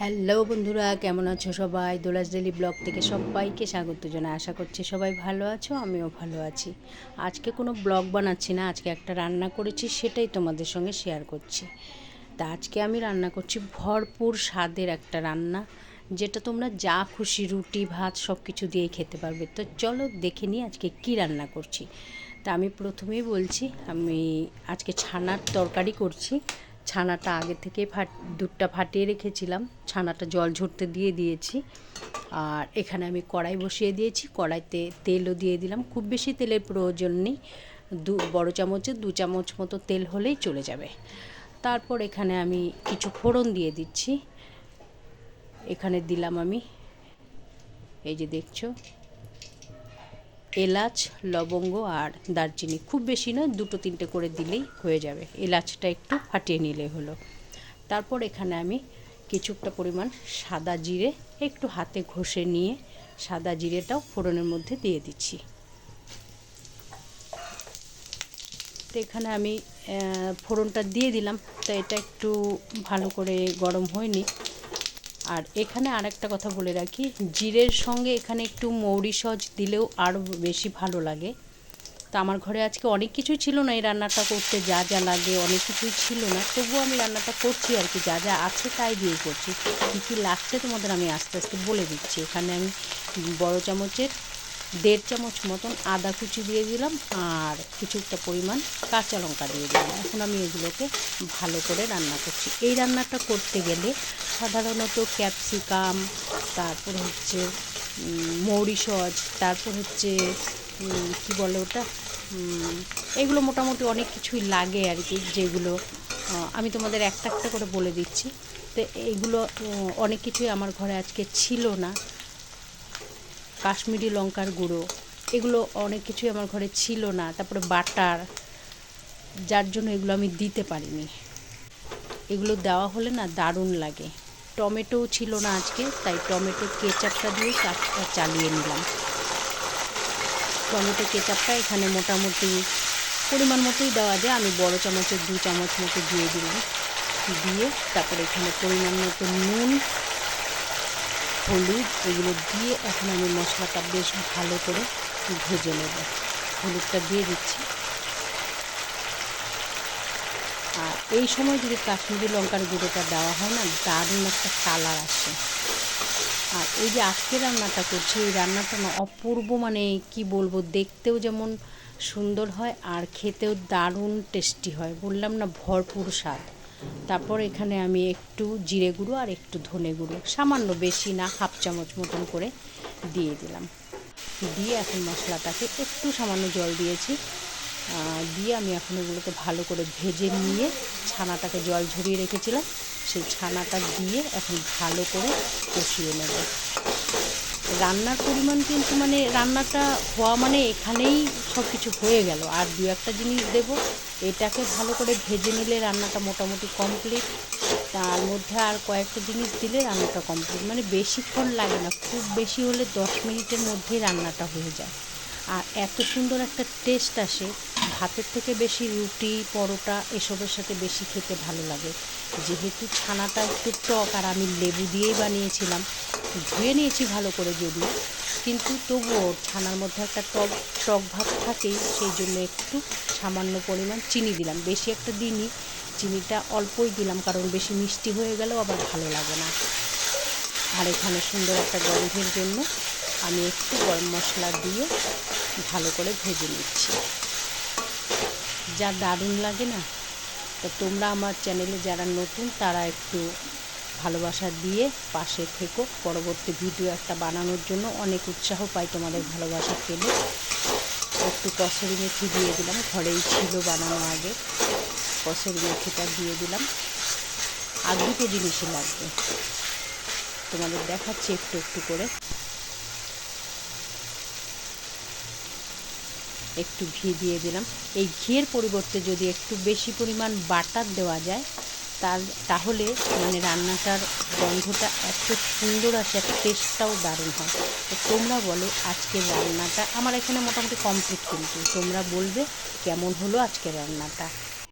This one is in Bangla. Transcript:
হ্যালো বন্ধুরা, কেমন আছো সবাই? দোলাস ডেলি ব্লগ থেকে সবাইকে স্বাগত জানাই। আশা করছি সবাই ভালো আছো, আমিও ভালো আছি। আজকে কোনো ব্লগ বানাচ্ছি না, আজকে একটা রান্না করেছি, সেটাই তোমাদের সঙ্গে শেয়ার করছি। তা আজকে আমি রান্না করছি ভরপুর স্বাদের একটা রান্না, যেটা তোমরা যা খুশি রুটি, ভাত সব কিছু দিয়ে খেতে পারবে। তো চলো দেখে নিই আজকে কি রান্না করছি। তা আমি প্রথমেই বলছি, আমি আজকে ছানার তরকারি করছি। ছানাটা আগে থেকে ফাট দুধটা ফাটিয়ে রেখেছিলাম। ছানাটা জল ঝরতে দিয়ে দিয়েছি। আর এখানে আমি কড়াই বসিয়ে দিয়েছি। কড়াইতে তেলও দিয়ে দিলাম। খুব বেশি তেলের প্রয়োজন নেই। দু, বড়ো চামচে দু চামচ মতো তেল হলেই চলে যাবে। তারপর এখানে আমি কিছু ফোড়ন দিয়ে দিচ্ছি। এখানে দিলাম আমি, এই যে দেখছ এলাচ, লবঙ্গ আর দারচিনি। খুব বেশি না দুটো তিনটে করে দিলেই হয়ে যাবে। এলাচটা একটু ফাটিয়ে নিলে হলো। তারপর এখানে আমি কিছুটা পরিমাণ সাদা জিরে একটু হাতে ঘষে নিয়ে সাদা জিরেটাও ফোড়নের মধ্যে দিয়ে দিচ্ছি। তো এখানে আমি ফোড়নটা দিয়ে দিলাম। তো এটা একটু ভালো করে গরম হয়নি। আর এখানে আরেকটা কথা বলে রাখি, জিরের সঙ্গে এখানে একটু মৌরি সজ দিলেও আরও বেশি ভালো লাগে। তা আমার ঘরে আজকে অনেক কিছুই ছিল না, এই রান্নাটা করতে যা যা লাগে, অনেক কিছুই ছিল না। তবুও আমি রান্নাটা করছি আর কি, যা যা আছে তাই দিয়ে করছি। কী কী লাগছে তোমাদের আমি আস্তে আস্তে বলে দিচ্ছি। এখানে আমি বড় চামচের দেড় চামচ মতন আদা কুচি দিয়ে দিলাম, আর কিছুটা পরিমাণ কাঁচা লঙ্কা দিয়ে দিলাম। এখন আমি এগুলোকে ভালো করে রান্না করছি। এই রান্নাটা করতে গেলে সাধারণত ক্যাপসিকাম, তারপর হচ্ছে মৌরি সজ তারপর হচ্ছে কি বলে ওটা? এগুলো মোটামুটি অনেক কিছুই লাগে আর কি, যেগুলো আমি তোমাদের একটা একটা করে বলে দিচ্ছি। তো এইগুলো অনেক কিছুই আমার ঘরে আজকে ছিল না। কাশ্মীরি লঙ্কার গুঁড়ো। এগুলো অনেক কিছুই আমার ঘরে ছিল না। তারপরে বাটার, যার জন্য এগুলো আমি দিতে পারিনি। এগুলো দেওয়া হলে না দারুণ লাগে। টমেটোও ছিল না আজকে, তাই টমেটো কেচাপটা দিয়ে কাজটা চালিয়ে নিলাম। টমেটো কেচাপটা এখানে মোটামুটি পরিমাণ মতোই দেওয়া যায়। আমি বড় চামচের দু চামচ মতো দিয়ে দিলাম। দিয়ে তারপরে এখানে পরিমাণ মতো নুন হলুদ, এগুলো দিয়ে এখন আমি মশলাটা বেশ ভালো করে ভেজে নেব। হলুদটা দিয়ে দিচ্ছি। আর এই সময় যদি কাশ্মীরি লঙ্কার গুঁড়োটা দেওয়া হয় না, দারুণ একটা কালার আসে। আর এই যে আজকে রান্নাটা করছি, এই রান্নাটা না অপূর্ব মানে কি বলব, দেখতেও যেমন সুন্দর হয় আর খেতেও দারুণ টেস্টি হয়। বললাম না, ভরপুর স্বাদ। তারপর এখানে আমি একটু জিরে গুঁড়ো আর একটু ধনে গুঁড়ো, সামান্য বেশি না, হাফ চামচ মতন করে দিয়ে দিলাম। দিয়ে এখন মশলাটাকে একটু সামান্য জল দিয়েছি। দিয়ে আমি এখন এগুলোকে ভালো করে ভেজে নিয়ে ছানাটাকে জল ঝরিয়ে রেখেছিলাম। সেই ছানাটা দিয়ে এখন ভালো করে কষিয়ে নেব। রান্নার পরিমাণ কিন্তু মানে রান্নাটা হওয়া মানে এখানেই সব কিছু হয়ে গেল। আর দু একটা জিনিস দেব। এটাকে ভালো করে ভেজে নিলে রান্নাটা মোটামুটি কমপ্লিট তার মধ্যে আর কয়েকটা জিনিস দিলে রান্নাটা কমপ্লিট মানে বেশিক্ষণ লাগে না, খুব বেশি হলে দশ মিনিটের মধ্যেই রান্নাটা হয়ে যায়। আর এত সুন্দর একটা টেস্ট আসে। ভাতের থেকে বেশি রুটি, পরোটা এসবের সাথে বেশি খেতে ভালো লাগে। যেহেতু ছানাটা একটু টক আর আমি লেবু দিয়েই বানিয়েছিলাম, ধুয়ে নিয়েছি ভালো করে যদিও কিন্তু তবুও ছানার মধ্যে একটা টক টক ভাব থাকেই, সেই জন্য একটু সামান্য পরিমাণ চিনি দিলাম। বেশি একটা দিইনি, চিনিটা অল্পই দিলাম, কারণ বেশি মিষ্টি হয়ে গেলেও আবার ভালো লাগে না। আর এখানে সুন্দর একটা গন্ধের জন্য আমি একটু গরম মশলা দিয়ে ভালো করে ভেজে নিচ্ছি। যা দারুণ লাগে না, তো তোমরা আমার চ্যানেলে যারা নতুন, তারা একটু ভালোবাসা দিয়ে পাশে থেকো। পরবর্তী ভিডিও একটা বানানোর জন্য অনেক উৎসাহ পাই তোমাদের ভালোবাসা পেলে। একটু কসরি মেথি দিয়ে দিলাম, ঘরেই ছিল বানানো আগে। কসরি মেথিটা দিয়ে দিলাম। আর দুটো জিনিসই লাগবে। তোমাদের দেখাচ্ছি একটু একটু করে। একটু ঘি দিয়ে দিলাম। এই ঘিয়ের পরিবর্তে যদি একটু বেশি পরিমাণ বাটার দেওয়া যায়, তার, তাহলে মানে রান্নাটার গন্ধটা এত সুন্দর আসে, আর টেস্টটাও দারুণ হয়। তো তোমরা বলো, আজকের রান্নাটা, আমার এখানে মোটামুটি কমপ্লিট কিন্তু। তোমরা বলবে, কেমন হলো আজকের রান্নাটা?